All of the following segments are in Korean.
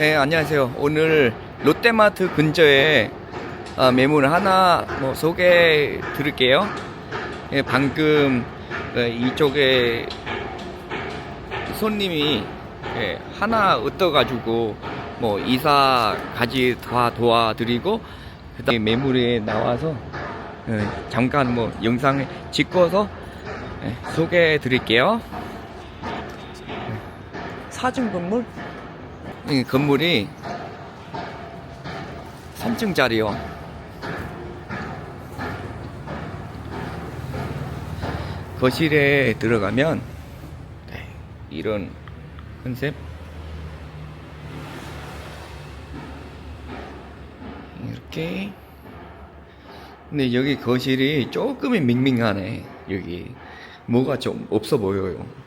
네, 안녕하세요. 오늘 롯데마트 근처에 아, 매물 하나 뭐 소개해 드릴게요. 예, 방금 예, 이쪽에 손님이 예, 하나 얻어가지고 뭐 이사 가지 다 도와드리고 그다음에 매물에 나와서 예, 잠깐 뭐 영상에 찍어서 예, 소개해 드릴게요. 사진 건물? 이 건물이 3층짜리요. 거실에 들어가면 네, 이런 컨셉. 이렇게. 근데 여기 거실이 조금은 밍밍하네 여기. 뭐가 좀 없어 보여요. 네,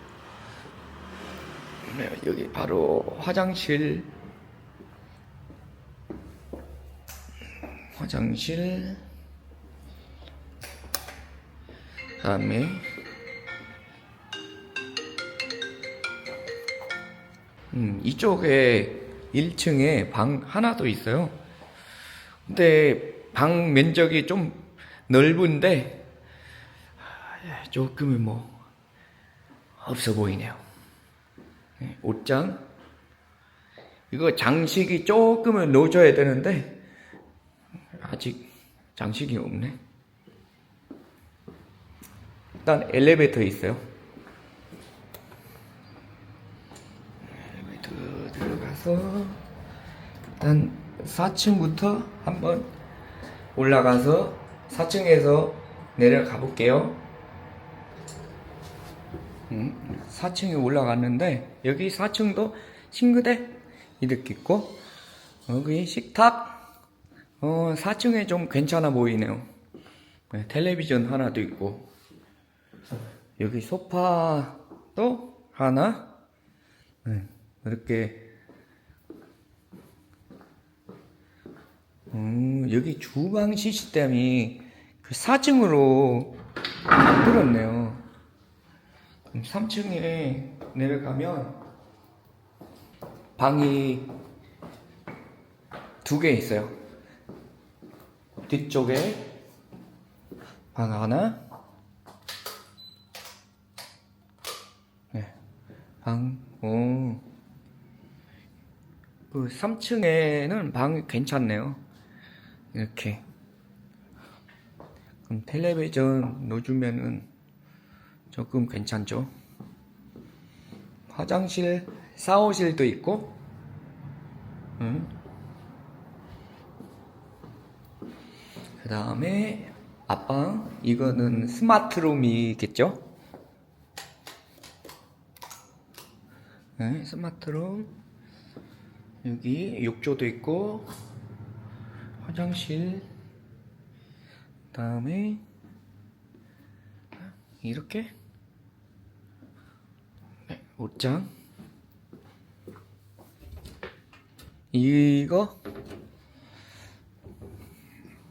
여기 바로 화장실 화장실 다음에 음, 이쪽에 1층에 방 하나 더 있어요. 근데 방 면적이 좀 넓은데 아, 조금은 뭐 없어 보이네요. 네, 옷장 이거 장식이 조금은 넣어줘야 되는데 아직 장식이 없네. 일단 엘리베이터 있어요. 엘리베이터 들어가서 일단 4층부터 한번 올라가서 4층에서 내려가 볼게요. 음, 4층에 올라갔는데 여기 4층도 싱크대 이렇게 있고 여기 식탁? 어, 4층에 좀 괜찮아 보이네요. 네, 텔레비전 하나도 있고. 여기 소파도 하나? 네, 이렇게. 음, 여기 주방 시스템이 그 4층으로 만들었네요. 3층에 내려가면 방이 두 개 있어요. 뒤쪽에 방 하나, 네, 방, 오. 그 3층에는 방이 괜찮네요. 이렇게. 그럼 텔레비전 넣어주면은 조금 괜찮죠. 화장실, 샤워실도 있고, 응? 그 다음에 앞방, 이거는 스마트룸이겠죠? 네, 스마트룸. 여기 욕조도 있고, 화장실. 그 다음에, 이렇게. 네, 옷장. 이거.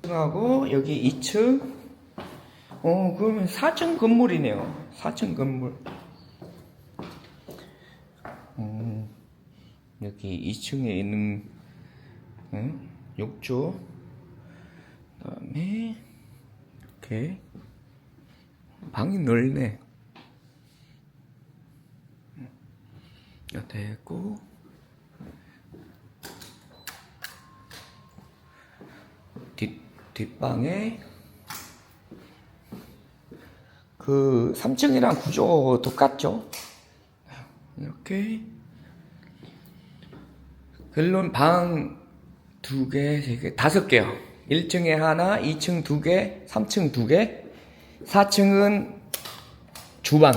하고, 여기 2층. 어, 그러면 4층 건물이네요. 4층 건물. 음, 여기 2층에 있는 응? 욕조 그 다음에 이렇게 방이 넓네 있고 뒷 뒷방에 그 3층이랑 구조 똑같죠? 이렇게 결론 방 두 개, 세 개, 다섯 개요. 1층에 하나, 2층 두 개, 3층 두 개, 4층은 주방.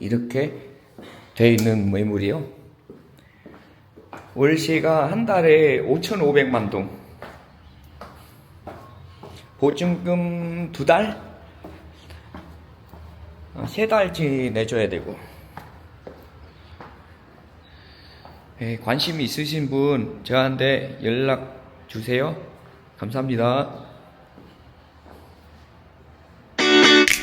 이렇게 돼 있는 매물이요. 월세가 한 달에 5,500만 동. 보증금 두 달? 어, 세 달치 내줘야 되고. 예, 관심 있으신 분 저한테 연락 주세요. 감사합니다.